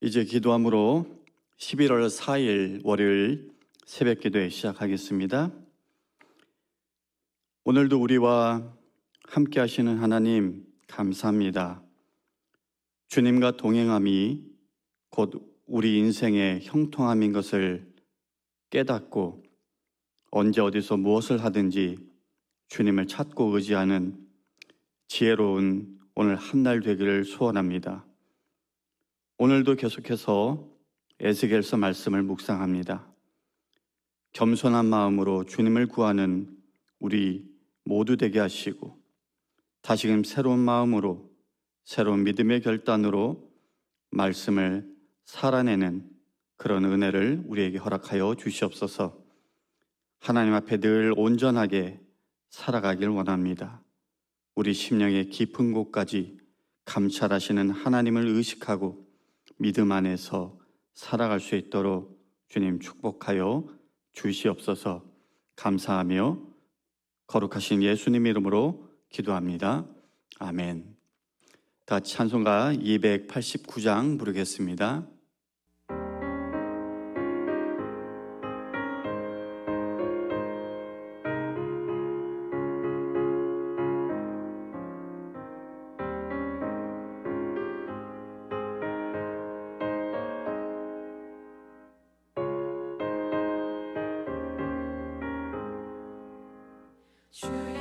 이제 기도함으로 11월 4일 월요일 새벽 기도회 시작하겠습니다. 오늘도 우리와 함께 하시는 하나님 감사합니다. 주님과 동행함이 곧 우리 인생의 형통함인 것을 깨닫고 언제 어디서 무엇을 하든지 주님을 찾고 의지하는 지혜로운 오늘 한 날 되기를 소원합니다. 오늘도 계속해서 에스겔서 말씀을 묵상합니다. 겸손한 마음으로 주님을 구하는 우리 모두 되게 하시고 다시금 새로운 마음으로 새로운 믿음의 결단으로 말씀을 살아내는 그런 은혜를 우리에게 허락하여 주시옵소서. 하나님 앞에 늘 온전하게 살아가길 원합니다. 우리 심령의 깊은 곳까지 감찰하시는 하나님을 의식하고 믿음 안에서 살아갈 수 있도록 주님 축복하여 주시옵소서 감사하며 거룩하신 예수님 이름으로 기도합니다. 아멘. 다 찬송가 289장 부르겠습니다. 주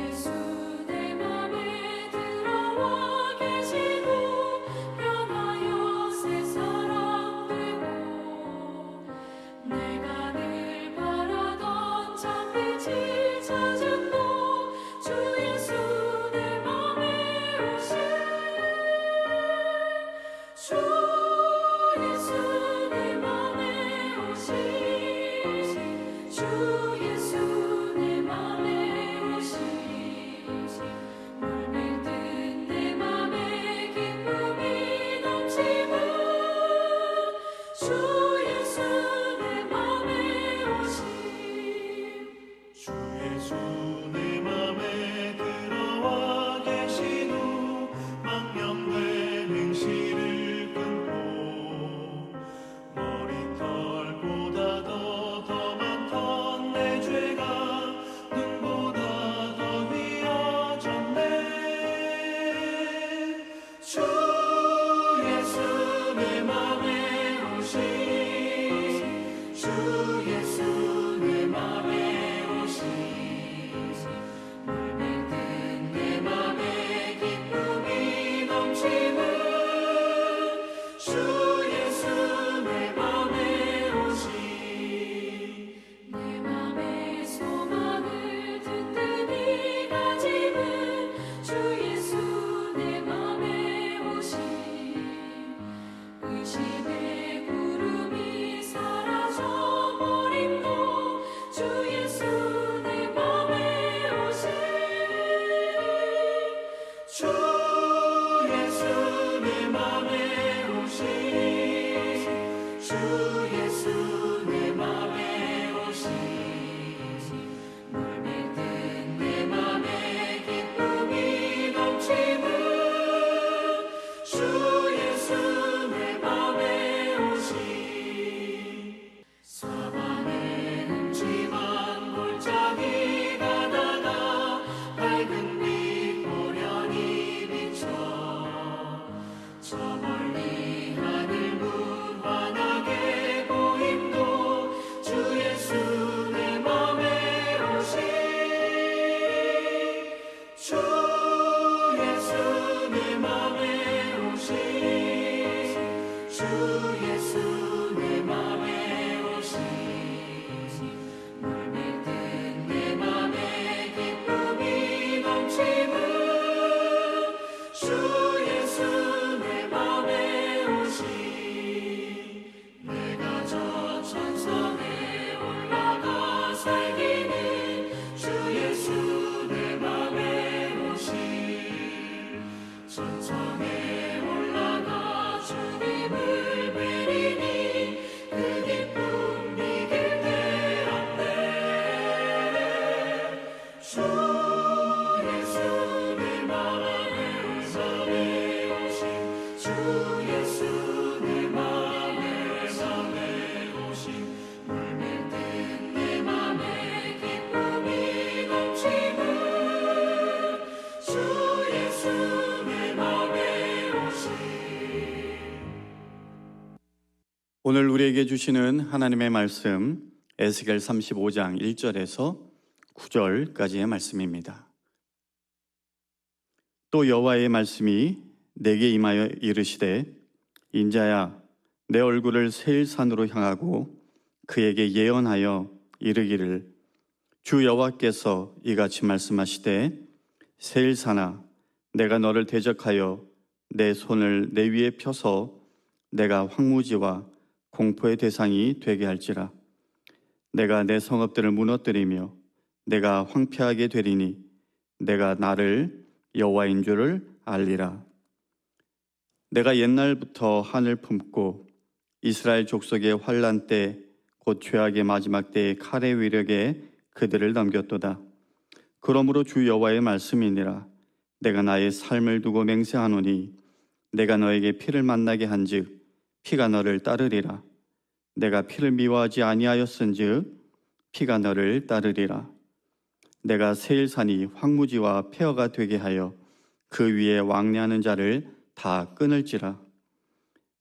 오늘 우리에게 주시는 하나님의 말씀 에스겔 35장 1절에서 9절까지의 말씀입니다. 또 여호와의 말씀이 내게 임하여 이르시되 인자야 내 얼굴을 세일 산으로 향하고 그에게 예언하여 이르기를 주 여호와께서 이같이 말씀하시되 세일 산아 내가 너를 대적하여 내 손을 내 위에 펴서 내가 황무지와 공포의 대상이 되게 할지라. 내가 내 성읍들을 무너뜨리며 내가 황폐하게 되리니 내가 나를 여호와인 줄을 알리라. 내가 옛날부터 하늘 품고 이스라엘 족속의 환란 때 곧 죄악의 마지막 때의 칼의 위력에 그들을 넘겼도다. 그러므로 주 여호와의 말씀이니라. 내가 나의 삶을 두고 맹세하노니 내가 너에게 피를 만나게 한즉 피가 너를 따르리라. 내가 피를 미워하지 아니하였은즉 피가 너를 따르리라. 내가 세일산이 황무지와 폐허가 되게 하여 그 위에 왕래하는 자를 다 끊을지라.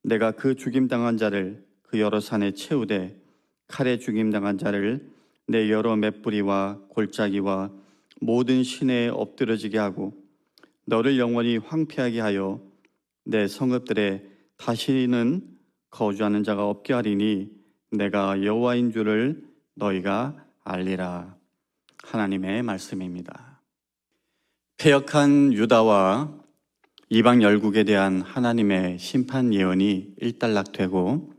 내가 그 죽임당한 자를 그 여러 산에 채우되 칼에 죽임당한 자를 내 여러 맷뿌리와 골짜기와 모든 시내에 엎드러지게 하고 너를 영원히 황폐하게 하여 내 성읍들에 다시는 거주하는 자가 없게 하리니 내가 여호와인 줄을 너희가 알리라 하나님의 말씀입니다. 폐역한 유다와 이방 열국에 대한 하나님의 심판 예언이 일단락되고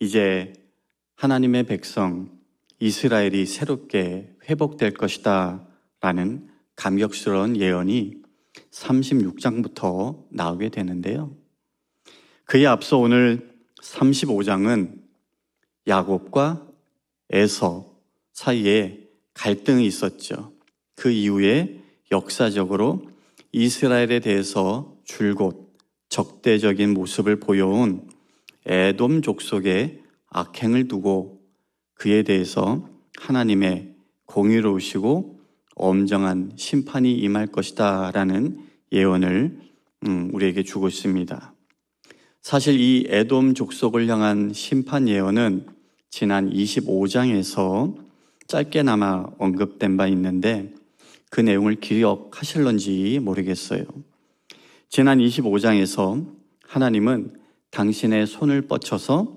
이제 하나님의 백성 이스라엘이 새롭게 회복될 것이다 라는 감격스러운 예언이 36장부터 나오게 되는데요. 그에 앞서 오늘 35장은 야곱과 에서 사이에 갈등이 있었죠. 그 이후에 역사적으로 이스라엘에 대해서 줄곧 적대적인 모습을 보여온 에돔 족속의 악행을 두고 그에 대해서 하나님의 공의로우시고 엄정한 심판이 임할 것이다 라는 예언을 음, 우리에게 주고 있습니다. 사실 이 에돔 족속을 향한 심판 예언은 지난 25장에서 짧게나마 언급된 바 있는데 그 내용을 기억하실런지 모르겠어요. 지난 25장에서 하나님은 당신의 손을 뻗쳐서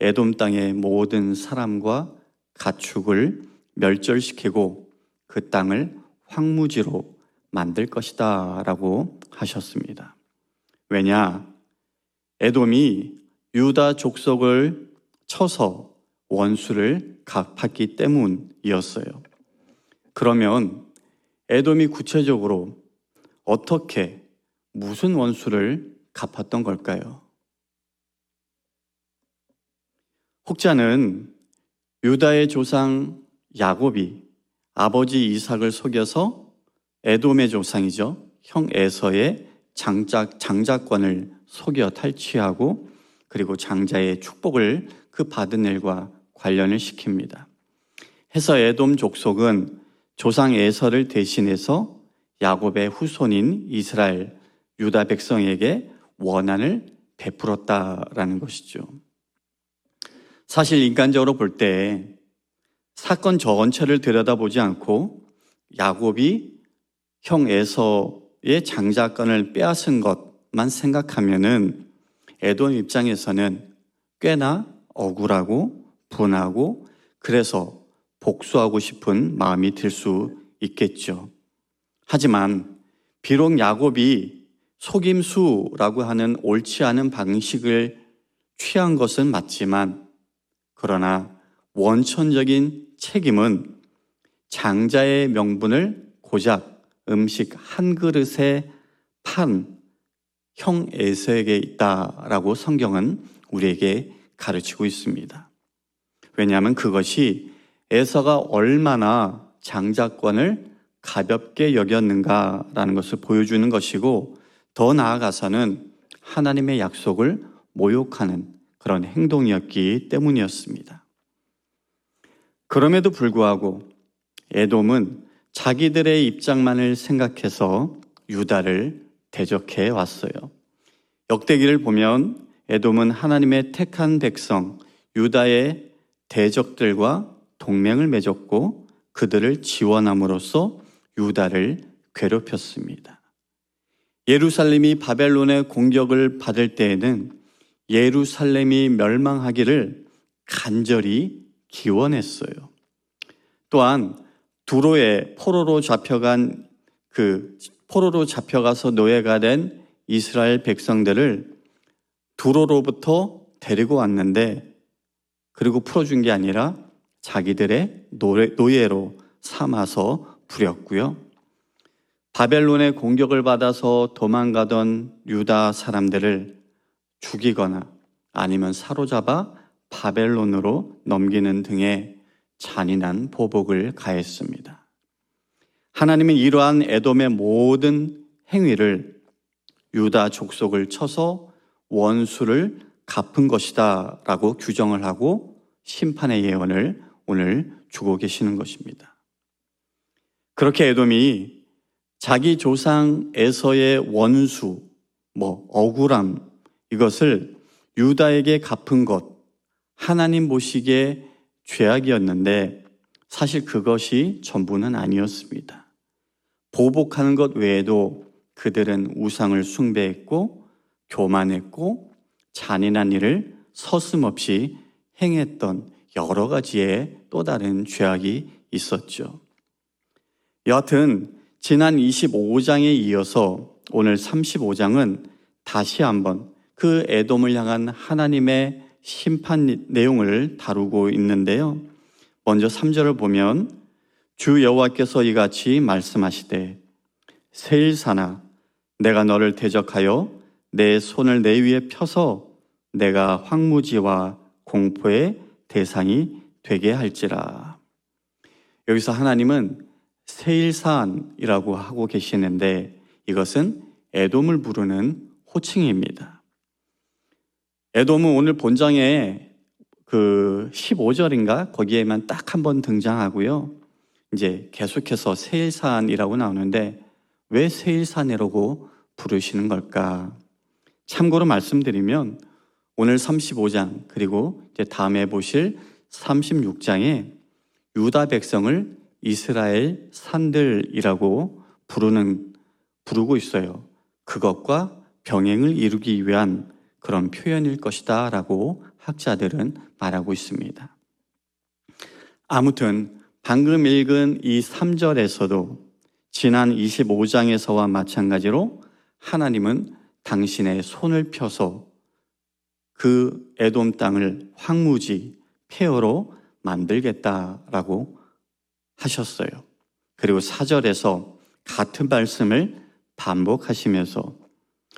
에돔 땅의 모든 사람과 가축을 멸절시키고 그 땅을 황무지로 만들 것이다 라고 하셨습니다. 왜냐? 에돔이 유다 족속을 쳐서 원수를 갚았기 때문이었어요. 그러면 에돔이 구체적으로 어떻게 무슨 원수를 갚았던 걸까요? 혹자는 유다의 조상 야곱이 아버지 이삭을 속여서 에돔의 조상이죠. 형 에서의 장작, 장자권을 속여 탈취하고 그리고 장자의 축복을 그 받은 일과 관련을 시킵니다. 해서 에돔 족속은 조상 에서를 대신해서 야곱의 후손인 이스라엘 유다 백성에게 원한을 베풀었다라는 것이죠. 사실 인간적으로 볼 때 사건 전체를 들여다보지 않고 야곱이 형 에서의 장자권을 빼앗은 것 만 생각하면은 에돔 입장에서는 꽤나 억울하고 분하고 그래서 복수하고 싶은 마음이 들 수 있겠죠. 하지만 비록 야곱이 속임수라고 하는 옳지 않은 방식을 취한 것은 맞지만 그러나 원천적인 책임은 장자의 명분을 고작 음식 한 그릇에 판 형 에서에게 있다라고 성경은 우리에게 가르치고 있습니다. 왜냐하면 그것이 에서가 얼마나 장자권을 가볍게 여겼는가라는 것을 보여주는 것이고 더 나아가서는 하나님의 약속을 모욕하는 그런 행동이었기 때문이었습니다. 그럼에도 불구하고 에돔은 자기들의 입장만을 생각해서 유다를 대적해 왔어요. 역대기를 보면 에돔은 하나님의 택한 백성 유다의 대적들과 동맹을 맺었고 그들을 지원함으로써 유다를 괴롭혔습니다. 예루살렘이 바벨론의 공격을 받을 때에는 예루살렘이 멸망하기를 간절히 기원했어요. 또한 두로에 포로로 잡혀간 그 포로로 잡혀가서 노예가 된 이스라엘 백성들을 두로로부터 데리고 왔는데 그리고 풀어준 게 아니라 자기들의 노예, 노예로 삼아서 부렸고요. 바벨론의 공격을 받아서 도망가던 유다 사람들을 죽이거나 아니면 사로잡아 바벨론으로 넘기는 등의 잔인한 보복을 가했습니다. 하나님은 이러한 에돔의 모든 행위를 유다 족속을 쳐서 원수를 갚은 것이다 라고 규정을 하고 심판의 예언을 오늘 주고 계시는 것입니다. 그렇게 에돔이 자기 조상 에서의 원수, 뭐 억울함 이것을 유다에게 갚은 것 하나님 보시기에 죄악이었는데 사실 그것이 전부는 아니었습니다. 보복하는 것 외에도 그들은 우상을 숭배했고 교만했고 잔인한 일을 서슴없이 행했던 여러 가지의 또 다른 죄악이 있었죠. 여하튼 지난 25장에 이어서 오늘 35장은 다시 한번 그 에돔을 향한 하나님의 심판 내용을 다루고 있는데요. 먼저 3절을 보면 주 여호와께서 이같이 말씀하시되 세일사나 내가 너를 대적하여 내 손을 내 위에 펴서 내가 황무지와 공포의 대상이 되게 할지라. 여기서 하나님은 세일산이라고 하고 계시는데 이것은 에돔을 부르는 호칭입니다. 에돔은 오늘 본장에 그 15절인가 거기에만 딱 한 번 등장하고요. 이제 계속해서 세일산이라고 나오는데 왜 세일산이라고 부르시는 걸까? 참고로 말씀드리면 오늘 35장 그리고 이제 다음에 보실 36장에 유다 백성을 이스라엘 산들이라고 부르는 부르고 있어요. 그것과 병행을 이루기 위한 그런 표현일 것이다라고 학자들은 말하고 있습니다. 아무튼 방금 읽은 이 3절에서도 지난 25장에서와 마찬가지로 하나님은 당신의 손을 펴서 그 에돔 땅을 황무지 폐허로 만들겠다라고 하셨어요. 그리고 4절에서 같은 말씀을 반복하시면서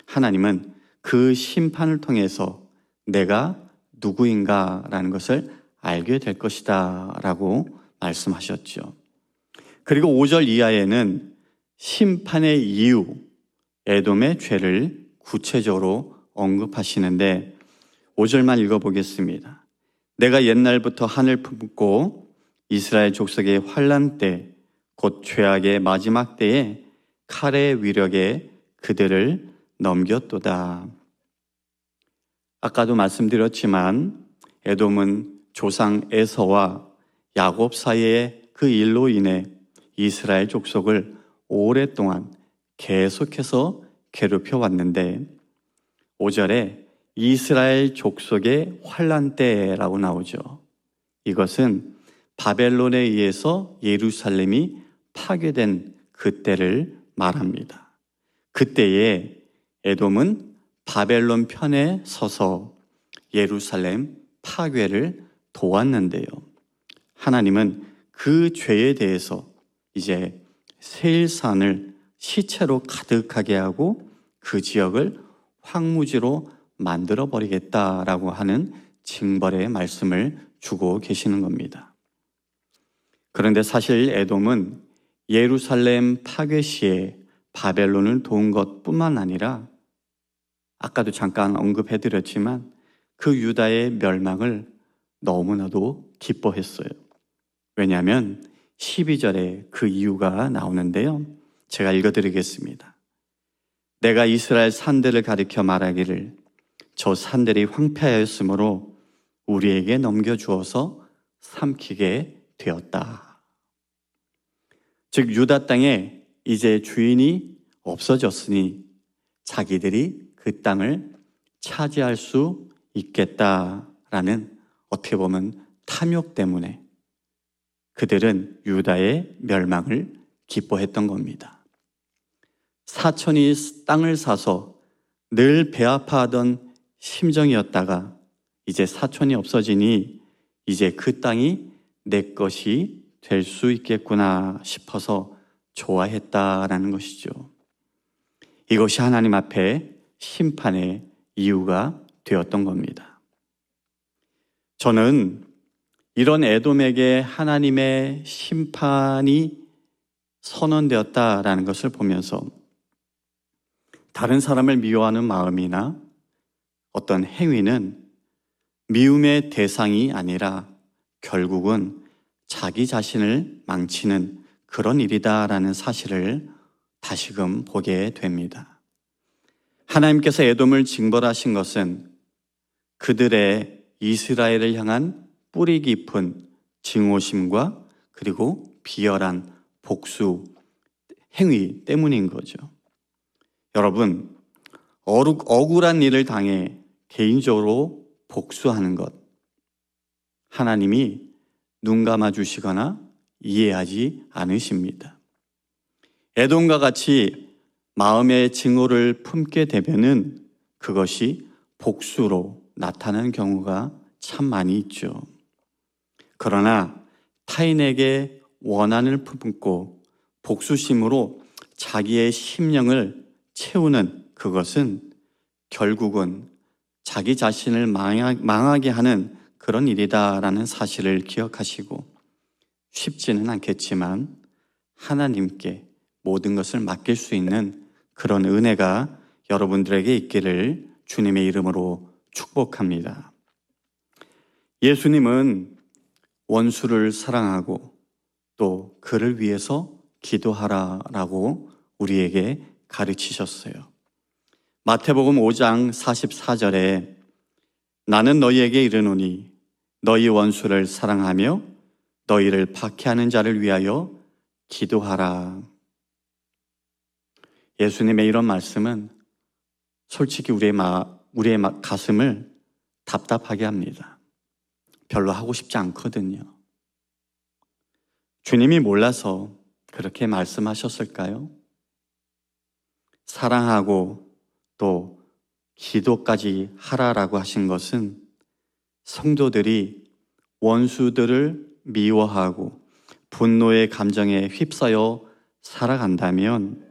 하나님은 그 심판을 통해서 내가 누구인가라는 것을 알게 될 것이다 라고 말씀하셨죠. 그리고 5절 이하에는 심판의 이유, 에돔의 죄를 구체적으로 언급하시는데 5절만 읽어보겠습니다. 내가 옛날부터 하늘 품고 이스라엘 족속의 환란 때, 곧 죄악의 마지막 때에 칼의 위력에 그들을 넘겼도다. 아까도 말씀드렸지만 에돔은 조상 에서와 야곱 사이의 그 일로 인해 이스라엘 족속을 오랫동안 계속해서 괴롭혀 왔는데 5절에 이스라엘 족속의 환란 때라고 나오죠. 이것은 바벨론에 의해서 예루살렘이 파괴된 그때를 말합니다. 그때에 에돔은 바벨론 편에 서서 예루살렘 파괴를 도왔는데요. 하나님은 그 죄에 대해서 이제 세일산을 시체로 가득하게 하고 그 지역을 황무지로 만들어 버리겠다라고 하는 징벌의 말씀을 주고 계시는 겁니다. 그런데 사실 에돔은 예루살렘 파괴 시에 바벨론을 도운 것뿐만 아니라 아까도 잠깐 언급해 드렸지만 그 유다의 멸망을 너무나도 기뻐했어요. 왜냐하면 12절에 그 이유가 나오는데요. 제가 읽어 드리겠습니다. 내가 이스라엘 산들을 가리켜 말하기를 저 산들이 황폐하였으므로 우리에게 넘겨주어서 삼키게 되었다. 즉 유다 땅에 이제 주인이 없어졌으니 자기들이 그 땅을 차지할 수 있겠다라는 어떻게 보면 탐욕 때문에 그들은 유다의 멸망을 기뻐했던 겁니다. 사촌이 땅을 사서 늘 배아파하던 심정이었다가 이제 사촌이 없어지니 이제 그 땅이 내 것이 될 수 있겠구나 싶어서 좋아했다라는 것이죠. 이것이 하나님 앞에 심판의 이유가 되었던 겁니다. 저는 이런 에돔에게 하나님의 심판이 선언되었다라는 것을 보면서 다른 사람을 미워하는 마음이나 어떤 행위는 미움의 대상이 아니라 결국은 자기 자신을 망치는 그런 일이다라는 사실을 다시금 보게 됩니다. 하나님께서 에돔을 징벌하신 것은 그들의 이스라엘을 향한 뿌리 깊은 증오심과 그리고 비열한 복수 행위 때문인 거죠. 여러분, 억울한 일을 당해 개인적으로 복수하는 것, 하나님이 눈 감아 주시거나 이해하지 않으십니다. 애돔과 같이 마음의 증오를 품게 되면은 그것이 복수로 나타나는 경우가 참 많이 있죠. 그러나 타인에게 원한을 품고 복수심으로 자기의 심령을 채우는 그것은 결국은 자기 자신을 망하- 망하게 하는 그런 일이다라는 사실을 기억하시고 쉽지는 않겠지만 하나님께 모든 것을 맡길 수 있는 그런 은혜가 여러분들에게 있기를 주님의 이름으로 축복합니다. 예수님은 원수를 사랑하고 또 그를 위해서 기도하라라고 우리에게 가르치셨어요. 마태복음 5장 44절에 나는 너희에게 이르노니 너희 원수를 사랑하며 너희를 박해하는 자를 위하여 기도하라. 예수님의 이런 말씀은 솔직히 우리의 마, 우리의 마- 가슴을 답답하게 합니다. 별로 하고 싶지 않거든요. 주님이 몰라서 그렇게 말씀하셨을까요? 사랑하고 또 기도까지 하라라고 하신 것은 성도들이 원수들을 미워하고 분노의 감정에 휩싸여 살아간다면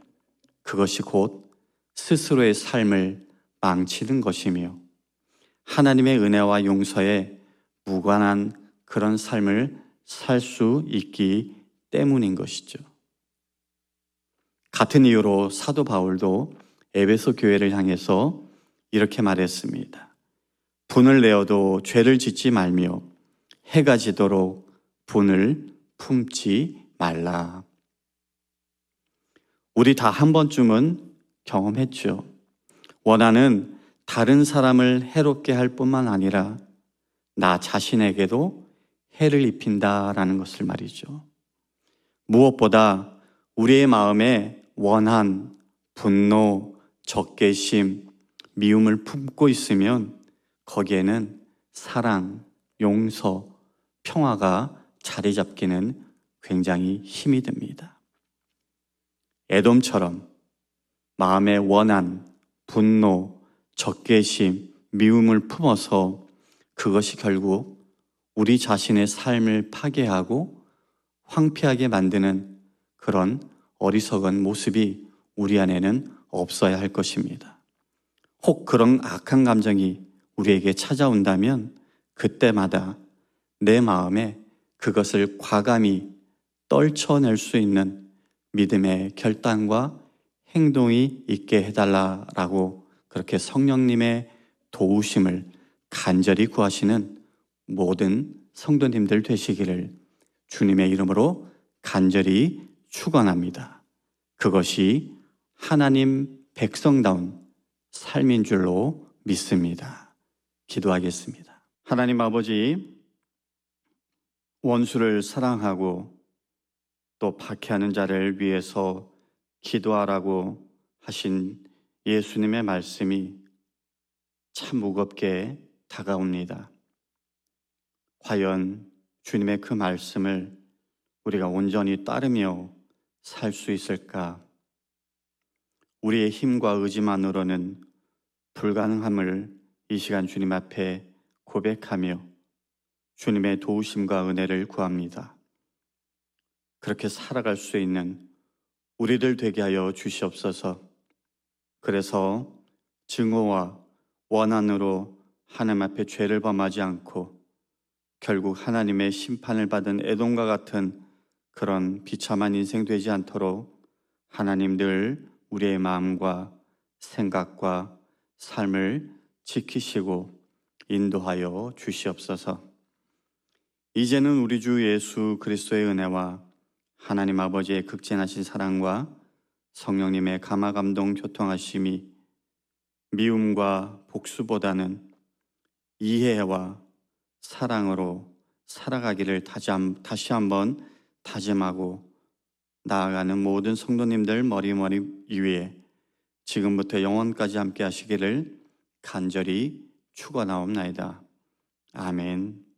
그것이 곧 스스로의 삶을 망치는 것이며 하나님의 은혜와 용서에 무관한 그런 삶을 살 수 있기 때문인 것이죠. 같은 이유로 사도 바울도 에베소 교회를 향해서 이렇게 말했습니다. 분을 내어도 죄를 짓지 말며 해가 지도록 분을 품지 말라. 우리 다 한 번쯤은 경험했죠. 원하는 다른 사람을 해롭게 할 뿐만 아니라 나 자신에게도 해를 입힌다라는 것을 말이죠. 무엇보다 우리의 마음에 원한, 분노, 적개심, 미움을 품고 있으면 거기에는 사랑, 용서, 평화가 자리 잡기는 굉장히 힘이 듭니다. 에돔처럼 마음에 원한, 분노, 적개심, 미움을 품어서 그것이 결국 우리 자신의 삶을 파괴하고 황폐하게 만드는 그런 어리석은 모습이 우리 안에는 없어야 할 것입니다. 혹 그런 악한 감정이 우리에게 찾아온다면 그때마다 내 마음에 그것을 과감히 떨쳐낼 수 있는 믿음의 결단과 행동이 있게 해달라라고 그렇게 성령님의 도우심을 간절히 구하시는 모든 성도님들 되시기를 주님의 이름으로 간절히 축원합니다. 그것이 하나님 백성다운 삶인 줄로 믿습니다. 기도하겠습니다. 하나님 아버지, 원수를 사랑하고 또 박해하는 자를 위해서 기도하라고 하신 예수님의 말씀이 참 무겁게 다가옵니다. 과연 주님의 그 말씀을 우리가 온전히 따르며 살 수 있을까? 우리의 힘과 의지만으로는 불가능함을 이 시간 주님 앞에 고백하며 주님의 도우심과 은혜를 구합니다. 그렇게 살아갈 수 있는 우리들 되게 하여 주시옵소서. 그래서 증오와 원한으로 하나님 앞에 죄를 범하지 않고 결국 하나님의 심판을 받은 애동과 같은 그런 비참한 인생 되지 않도록 하나님 늘 우리의 마음과 생각과 삶을 지키시고 인도하여 주시옵소서. 이제는 우리 주 예수 그리스도의 은혜와 하나님 아버지의 극진하신 사랑과 성령님의 감화 감동 교통하심이 미움과 복수보다는 이해와 사랑으로 살아가기를 다시 한번 다짐하고 나아가는 모든 성도님들 머리머리 위에 지금부터 영원까지 함께 하시기를 간절히 축원하옵나이다. 아멘.